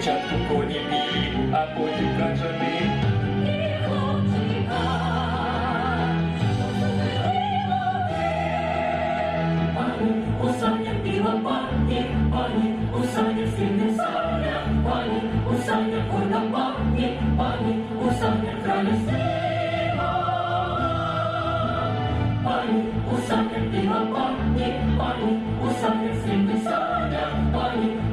Спочатку коні білі, а потім качани. У санях біла пані, пані, у санях сильне саня, пані, у санях горда пані, пані, у санях краля сила. Пані, у санях біла пані, пані, у санях сильне саня, пані,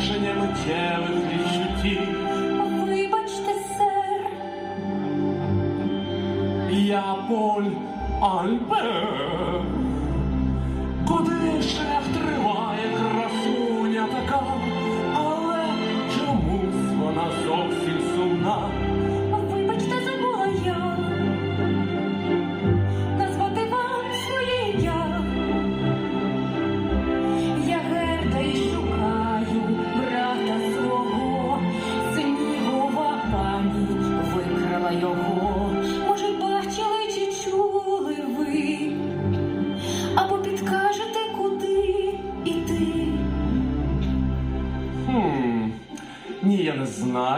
завершення миттєвих відчуттів. Вибачте, сер. Я Поль Альбер.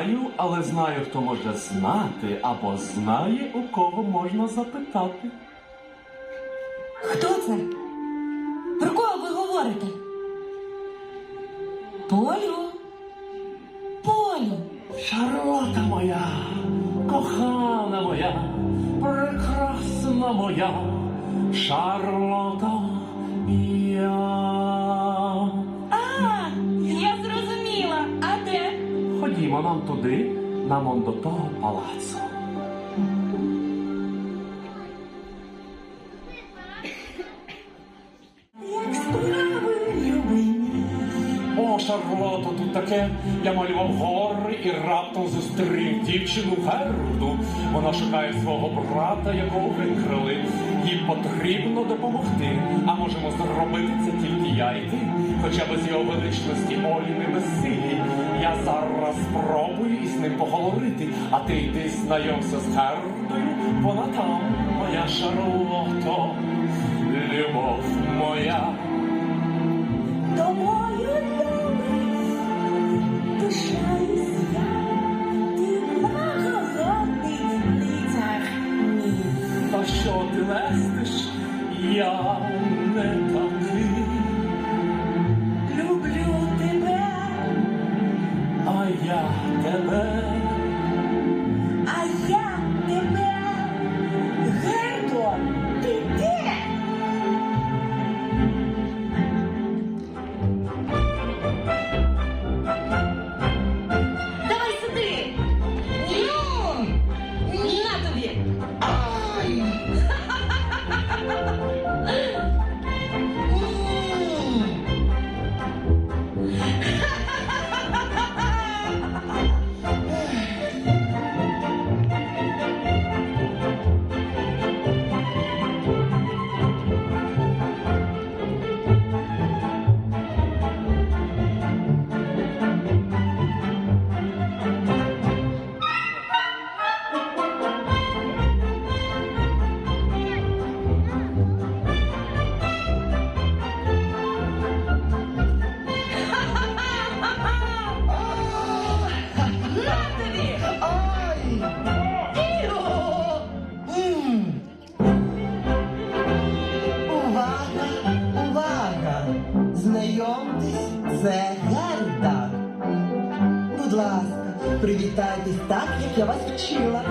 Знаю, але знаю, хто може знати або знає, у кого можна запитати. Хто це? Про кого ви говорите? Полю? Полю. Шарлота моя, кохана моя, прекрасна моя, Шарлота я. Нам туди, нам он до того палацу. О, Шарлото, тут таке. Я малював гори і раптом зустрів дівчину Герду. Вона шукає свого брата, якого викрали. Їй потрібно допомогти. А можемо зробити це тільки я і ти. Хоча без його величності Олі не безсилі. Зараз спробую із ним поговорити. А ти йди знайомся з Гердою. Вона там, моя Шарлото. Любов моя. Тобою любить, пишаюсь я, ти благородний лицар мій. Та що ти лестиш? Я не привітайтесь так, як я вас вчила.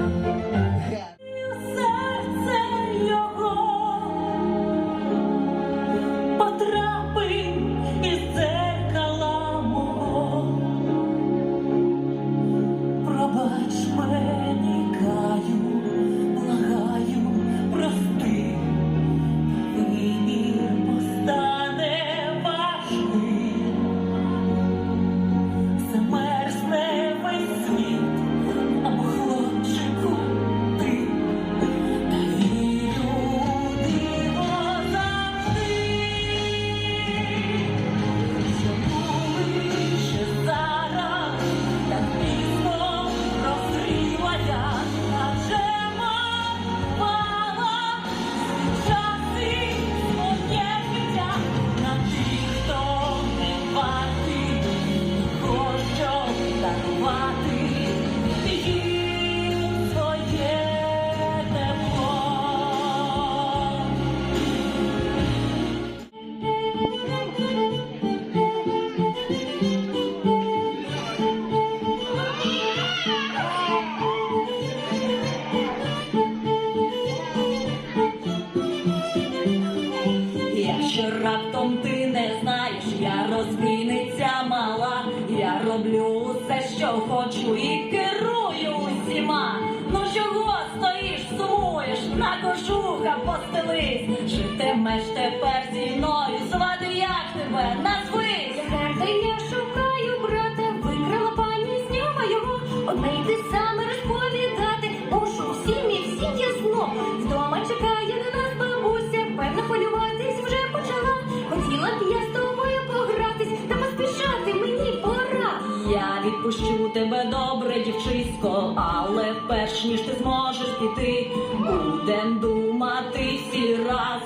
Житимеш тепер зі мною, звати як тебе, назвись. Гарда я шукаю брата, викрала пані з нього його. Одне й те саме розповідати, мушу всім і всім ясно. Вдома чекає на нас бабуся, певно полюватись вже почала. Хотіла б я з тобою погратись, та поспішати мені пора. Я відпущу тебе добре, дівчисько, але перш ніж ти зможеш піти, будем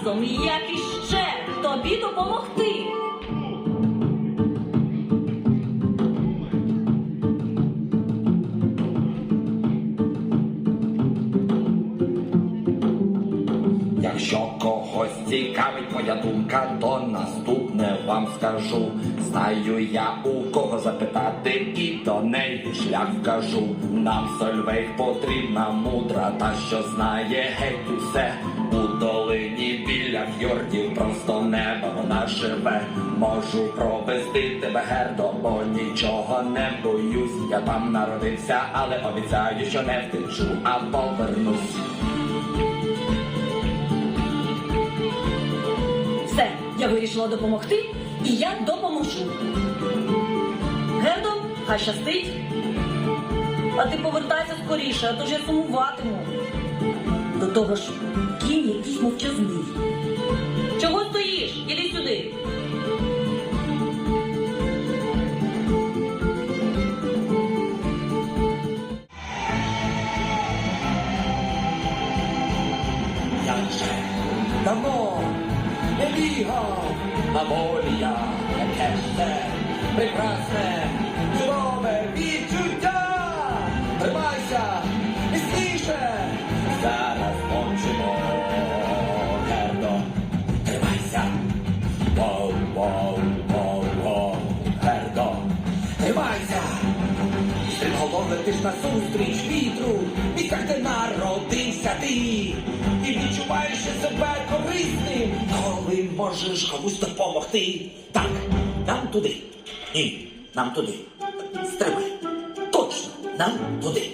разом, як іще тобі допомогти. Якщо когось цікавить моя думка, то наступне вам скажу. Знаю я у кого запитати, і до неї шлях вкажу. Нам сольвейк потрібна мудра, та що знає геть усе. У долині біля фьордів просто небо вона живе. Можу провести тебе гердо, бо нічого не боюсь. Я там народився, але обіцяю, що не втечу, а повернусь. Все, я вирішила допомогти, і я допоможу. Гердо, хай щастить. А ти повертайся скоріше, а то ж я сумуватиму. До того ж, кінь якийсь мовчазний. Чого стоїш? Іди сюди. Давно не бігав на волі я, яке ж прекрасне, Стрімголов летиш на зустріч вітру, місцях, де народився ти, і відчуваєш себе корисним, коли можеш комусь допомогти. Так, нам туди. Ні, нам туди. Стримай. Точно, нам туди.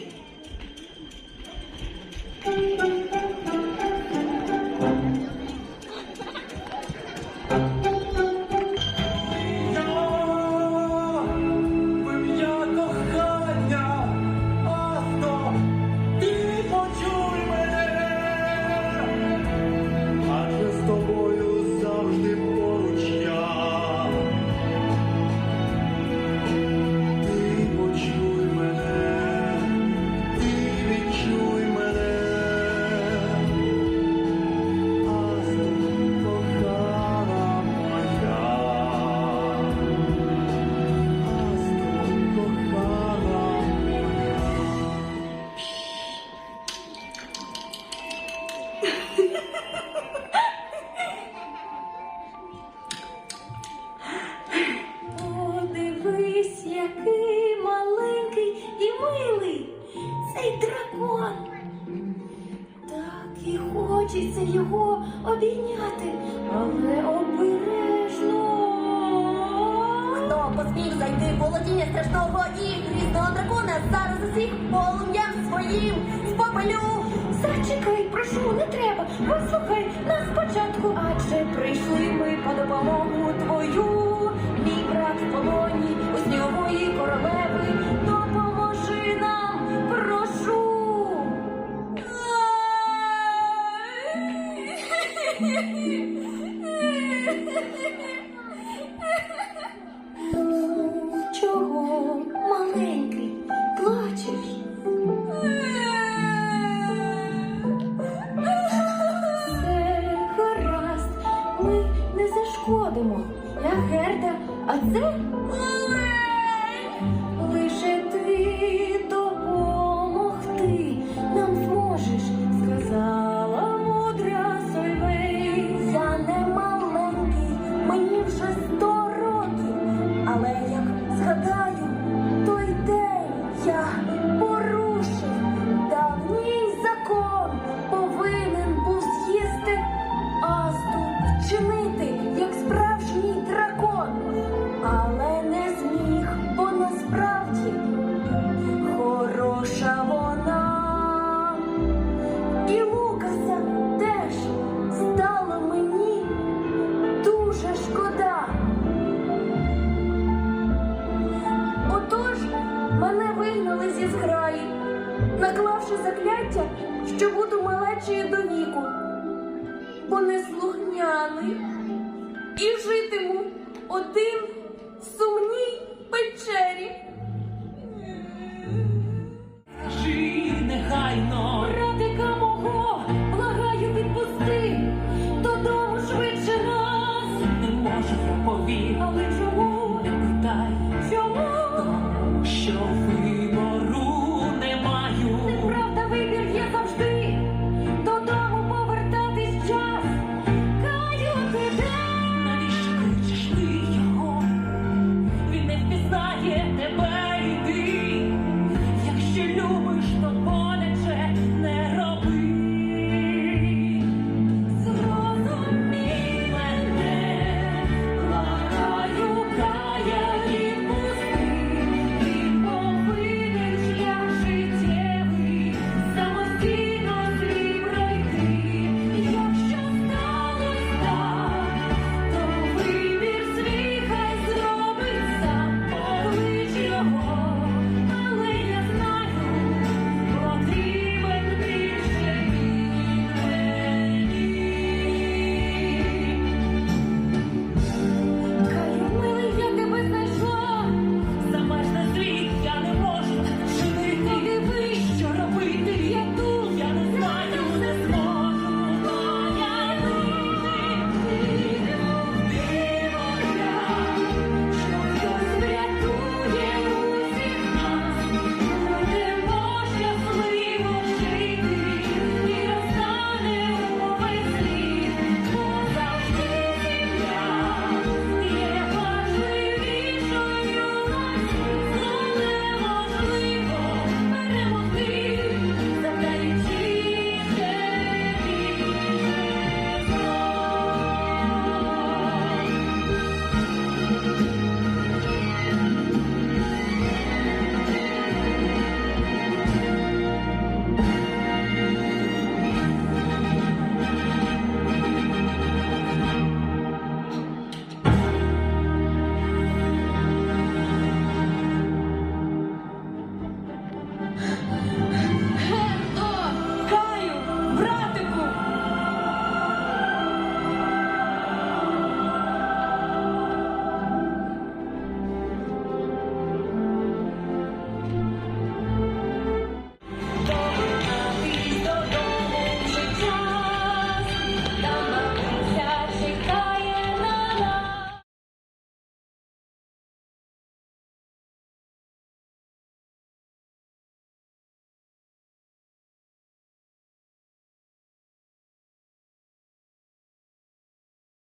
Володіння страшного і грізного дракона, зараз усіх полум'ям своїм спопелю. Зачекай, прошу, не треба. Послухай нас спочатку, адже прийшли ми по допомогу твою. Мій брат в полоні у снігової королеви. Герда,